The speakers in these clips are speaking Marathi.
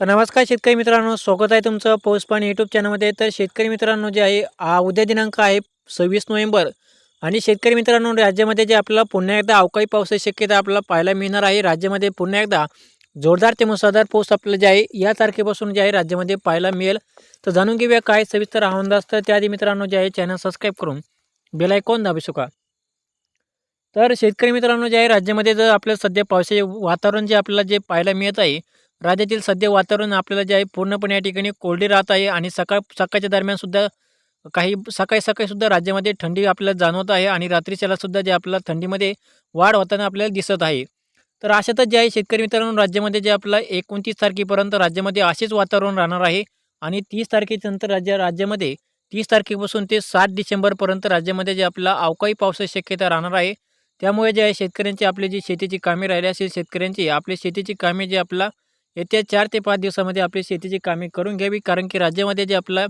तर नमस्कार शेतकरी मित्रांनो स्वागत आहे तुमचं पाऊस पाणी यूट्यूब चॅनलमध्ये तर शेतकरी मित्रांनो जे आहे उद्या दिनांक आहे सव्वीस नोव्हेंबर. आणि शेतकरी मित्रांनो राज्यामध्ये जे आपल्याला पुन्हा एकदा अवकाळी पावसाची शक्यता आपल्याला पाहायला मिळणार आहे राज्यामध्ये पुन्हा एकदा जोरदार ते मुसळधार पाऊस आपल्याला जे आहे या तारखेपासून जे आहे राज्यामध्ये पाहायला मिळेल. तर जाणून घेऊया काय सविस्तर आव्हान असतं. त्याआधी मित्रांनो जे आहे चॅनल सबस्क्राईब करून बेल आयकॉन दाबू शका तर शेतकरी मित्रांनो जे आहे राज्यामध्ये जर आपल्याला सध्या पावसाचे वातावरण जे आपल्याला जे पाहायला मिळत आहे राज्यातील सध्या वातावरण आपल्याला जे आहे पूर्णपणे या ठिकाणी कोरडे राहत आहे आणि सकाळ सकाळच्या दरम्यान सुद्धा काही सकाळी सकाळी सुद्धा राज्यामध्ये थंडी आपल्याला जाणवत आहे आणि रात्रीच्याला सुद्धा जे आपल्याला थंडीमध्ये वाढ होताना आपल्याला दिसत आहे. तर अशातच जे आहे शेतकरी मित्रांनो राज्यामध्ये जे आपला एकोणतीस तारखेपर्यंत राज्यामध्ये असेच वातावरण राहणार आहे आणि तीस तारखेनंतर राज्य राज्यामध्ये तीस तारखेपासून ते सात डिसेंबरपर्यंत राज्यामध्ये जे आपला अवकाळी पावसाची शक्यता राहणार आहे. त्यामुळे जे आहे शेतकऱ्यांची आपली जी शेतीची कामे राहिली असेल शेतकऱ्यांची आपली शेतीची कामे जे आपला येत्या चार ते पाच दिवसामध्ये आपली शेतीची कामे करून घ्यावी. कारण की राज्यामध्ये जे आपला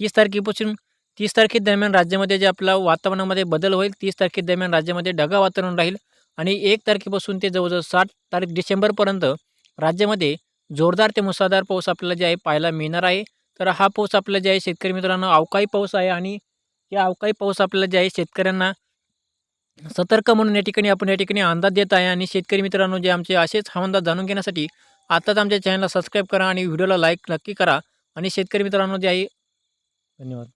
तीस तारखेपासून तीस तारखेदरम्यान राज्यामध्ये जे आपला वातावरणामध्ये बदल होईल तीस तारखेदरम्यान राज्यामध्ये ढगा वातावरण राहील आणि एक तारखेपासून ते जवळजवळ सात तारीख डिसेंबरपर्यंत राज्यामध्ये जोरदार ते मुसळधार पाऊस आपल्याला जे आहे पाहायला मिळणार आहे. तर हा पाऊस आपला जे आहे शेतकरी मित्रांनो अवकाळी पाऊस आहे आणि या अवकाळी पाऊस आपल्याला जे आहे शेतकऱ्यांना सतर्क म्हणून या ठिकाणी आपण या ठिकाणी अंदाज देत आहे. आणि शेतकरी मित्रांनो जे आमचे असेच हवामान जाणून घेण्यासाठी आताच आमच्या चॅनलला सबस्क्राईब करा आणि व्हिडिओला लाईक नक्की करा. आणि शेतकरी मित्रांनो जे आहे धन्यवाद.